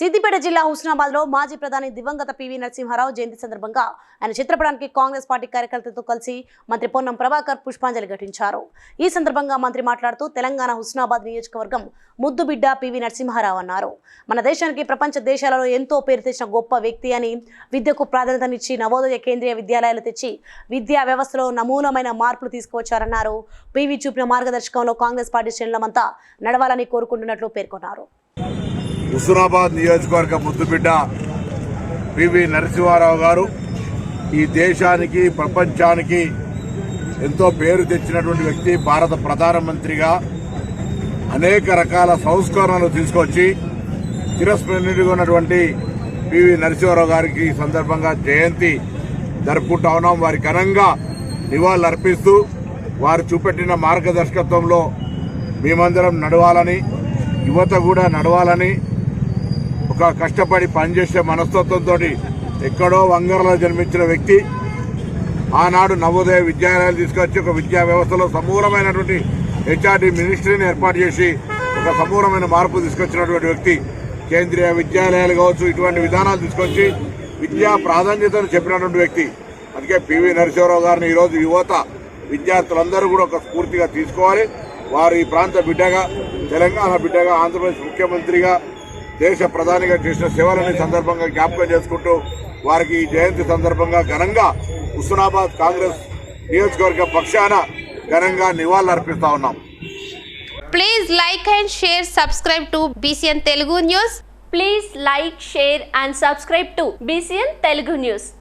సిద్దిపేట జిల్లా హుస్నాబాద్లో మాజీ ప్రధాని దివంగత పివి నరసింహారావు జయంతి సందర్భంగా ఆయన చిత్రపటానికి కాంగ్రెస్ పార్టీ కార్యకర్తలతో కలిసి మంత్రి పొన్నం ప్రభాకర్ పుష్పాంజలి ఘటించారు. ఈ సందర్భంగా మంత్రి మాట్లాడుతూ తెలంగాణ హుస్నాబాద్ నియోజకవర్గం ముద్దుబిడ్డ పివి నరసింహారావు అన్నారు. మన దేశానికి ప్రపంచ దేశాలలో ఎంతో పేరు తెచ్చిన గొప్ప వ్యక్తి అని విద్యకు ప్రాధాన్యతనిచ్చి నవోదయ కేంద్రీయ విద్యాలయాలు తెచ్చి విద్యా వ్యవస్థలో నమూలమైన మార్పులు తీసుకువచ్చారన్నారు. పివి చూపిన మార్గదర్శకంలో కాంగ్రెస్ పార్టీ శ్రేణులమంతా నడవాలని కోరుకుంటున్నట్లు పేర్కొన్నారు. హుస్నాబాద్ నియోజకవర్గ ముద్దుబిడ్డ పివి నరసింహారావు గారు ఈ దేశానికి ప్రపంచానికి ఎంతో పేరు తెచ్చినటువంటి వ్యక్తి భారత ప్రధానమంత్రిగా అనేక రకాల సంస్కరణలు తీసుకొచ్చి చిరస్మరణీయుడిగా ఉన్నటువంటి పివి నరసింహారావు గారికి సందర్భంగా జయంతి జరుపుకుంటా ఉన్నాం. వారి ఘనంగా నివాళులు అర్పిస్తూ వారు చూపెట్టిన మార్గదర్శకత్వంలో మేమందరం నడవాలని యువత కూడా నడవాలని కష్టపడి పనిచేసే మనస్తత్వంతో ఎక్కడో వంగరలో జన్మించిన వ్యక్తి ఆనాడు నవోదయ విద్యాలయాలు తీసుకొచ్చి ఒక విద్యా వ్యవస్థలో సమూలమైనటువంటి హెచ్ఆర్డి మినిస్ట్రీని ఏర్పాటు చేసి ఒక సమూలమైన మార్పు తీసుకొచ్చినటువంటి వ్యక్తి. కేంద్రీయ విద్యాలయాలు కావచ్చు ఇటువంటి విధానాలు తీసుకొచ్చి విద్యా ప్రాధాన్యతను చెప్పినటువంటి వ్యక్తి. అందుకే పివి నరసింహరావు గారిని ఈరోజు యువత విద్యార్థులందరూ కూడా ఒక స్ఫూర్తిగా తీసుకోవాలి. వారు ఈ ప్రాంత బిడ్డగా తెలంగాణ బిడ్డగా ఆంధ్రప్రదేశ్ ముఖ్యమంత్రిగా దేశ ప్రధానిగా చేసిన సేవలన్నీ సందర్భంగా జ్ఞాపకం చేసుకుంటూ వారికి ఈ జయంతి సందర్భంగా ఘనంగా హుస్నాబాద్ కాంగ్రెస్ నియోజకవర్గ పక్షాన ఘనంగా నివాళులర్పిస్తా ఉన్నాం. Please like and share subscribe to BCN Telugu news please like share and subscribe to BCN Telugu news